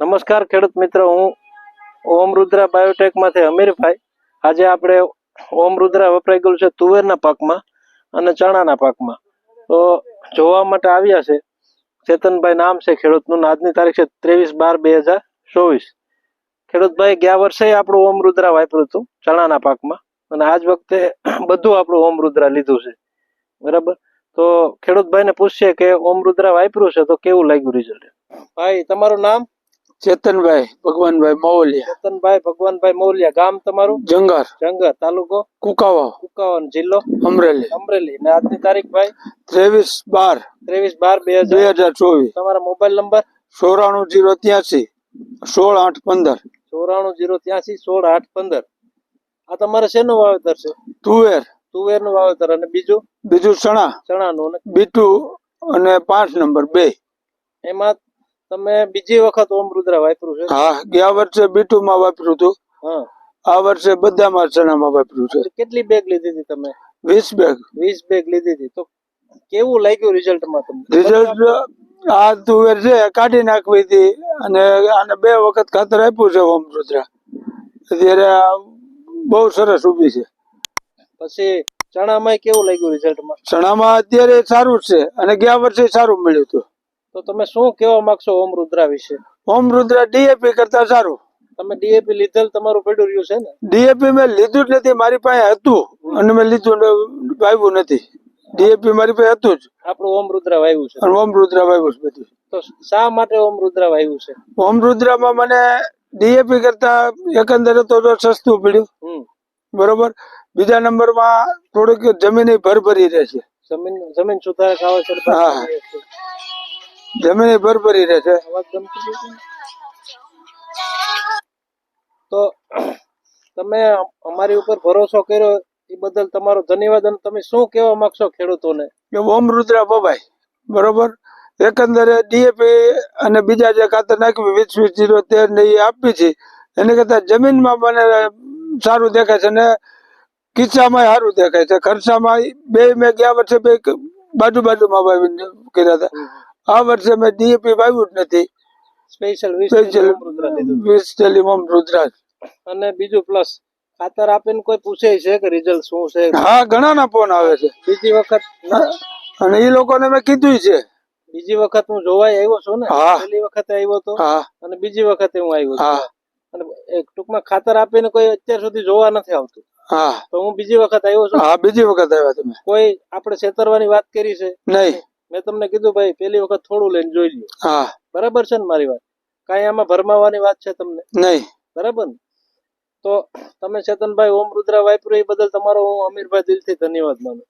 નમસ્કાર ખેડૂત મિત્રો, હું ઓમ રુદ્રા બાયોટેકમાંથી અમીરભાઈ. આજે આપણે ઓમ રુદ્રા વપરાઈ ગયેલું છે તુવેરના પાકમાં અને ચણાના પાકમાં. તો જોવા માટે આવ્યા છે, ચેતનભાઈ નામ છે ખેડૂતનું, આજની તારીખ છે ત્રેવીસ બાર બે હજાર ચોવીસ. ખેડૂતભાઈ, ગયા વર્ષે આપણું ઓમ રુદ્રા વાપર્યું હતું ચણાના પાકમાં અને આજ વખતે બધું આપણું ઓમ રુદ્રા લીધું છે. બરાબર? તો ખેડૂતભાઈને પૂછશે કે ઓમ રુદ્રા વાપર્યું છે તો કેવું લાગ્યું રિઝલ્ટ ભાઈ, તમારું નામ? ચેતનભાઈ ભગવાનભાઈ મૌલિયા ચેતનભાઈ ભગવાનભાઈ મૌલિયા ગામ તમારું? જંગર. જંગર તાલુકો? કુકાવા. કુકાવન જિલ્લો? અમરેલી. અમરેલી. ને આજની તારીખ ભાઈ? ત્રેવીસ બાર. ત્રેવીસ બાર બે હજાર ચોવીસ. તમારા મોબાઈલ નંબર? ચોરાણું જીરો ત્યાસી. સોળ આઠ પંદર. ચોરાણું જીરો ત્યાસી સોળ આઠ પંદર. આ તમારે શેનું વાવેતર છે? તુવેર. તુવેરનું વાવેતર અને બીજું? બીજું ચણા. ચણાનું અને બીટું અને પાંચ નંબર બે. એમાં તમે બીજી વખત ઓમ રુદ્રા વાપર્યું છે? હા ગયા વર્ષે બીટું માં વાપર્યું હતું. આ વર્ષે બધામાં ચણામાં વાપર્યું છે. કેટલી બેગ લીધી હતી તમે? વીસ બેગ વીસ બેગ લીધી હતી. તો કેવું લાગ્યું રિઝલ્ટમાં તમને? રિઝલ્ટ આ તુવેર છે કાઢી નાખવી હતી અને આને બે વખત ખાતર આપ્યું છે ઓમ રુદ્ર. અત્યારે બહુ સરસ ઊભી છે. પછી ચણામાં કેવું લાગ્યું રિઝલ્ટમાં? ચણામાં અત્યારે સારું છે અને ગયા વર્ષે સારું મળ્યું હતું. તો તમે શું કહેવા માંગશો ઓમ રુદ્રા વિશે? ઓમ રુદ્રા ડીએપી કરતા સારું. તમે ડીએપી લીધેલ તમારું પડ્યું રહ્યું છે ને? ડીએપી મેં લીધું જ નથી મારી પાસે હતું અને મેં લીધું વાવ્યું નથી. ડીએપી મારી પાસે હતું જ. આપણું ઓમ રુદ્રા વાવ્યું છે. ઓમ રુદ્રા વાવ્યું છે બધું. તો શા માટે ઓમ રુદ્રા વાવ્યું છે? ઓમ રુદ્રામાં મને ડીએપી કરતા એકંદરે તો સસ્તું પડ્યું. બરોબર? બીજા નંબરમાં થોડીક જમીન ભરભરી રહે છે. જમીન જમીન સુધારક આવે છે. હા. જમીન ભરભરી રહે છે? તો તમે અમારી ઉપર ભરોસો કર્યો એ બદલ તમારો ધન્યવાદ અને તમે શું કહેવા માંગશો ખેડૂતોને? કે ઓમ રુદ્રા બબાઈ બરોબર? એકંદરે ડીએપી અને બીજા જે ખાતર નાખ્યું વીસ વીસ જીરો તેર ને એ આપી છે. એને કરતા જમીનમાં મને સારું દેખાય છે અને કિસ્સામાં સારું દેખાય છે. ખર્ચામાં બે મેં ગયા વર્ષે બે બાજુ બાજુમાં કર્યા હતા. આ વર્ષે મેં ડીએપી વાવ્યું જ નથી. સ્પેશિયલ સ્પેશિયલ ઓમ રુદ્રા લીધું વીસ થેલી ઓમ રુદ્રા અને બીજું પ્લસ ખાતર આપીને કોઈ પૂછે છે કે રિઝલ્ટ શું છે? હા ઘણા ના ફોન આવે છે. બીજી વખત અને એ લોકોને મેં કીધું છે. બીજી વખત હું જોવાય આવ્યો છું ને. પહેલી વખતે આવ્યો તો? હા. અને બીજી વખતે હું આવ્યો છું. અને એક ટૂંકમાં ખાતર આપીને કોઈ અત્યાર સુધી જોવા નથી આવતું. હા. તો હું બીજી વખત આવ્યો છું. હા બીજી વખત આવ્યા તમે. કોઈ આપણે છેતરવાની વાત કરી છે? નહીં. મેં તમને કીધું ભાઈ પેલી વખત થોડું લઈને જોઈ લ્યો. હા. બરાબર છે ને મારી વાત? કાંઈ આમાં ભરમાવાની વાત છે તમને? નહીં. બરાબર ને? તો તમે ચેતનભાઈ ઓમ રુદ્રા વાપર્યું એ બદલ તમારો હું અમીરભાઈ દિલથી ધન્યવાદ માનું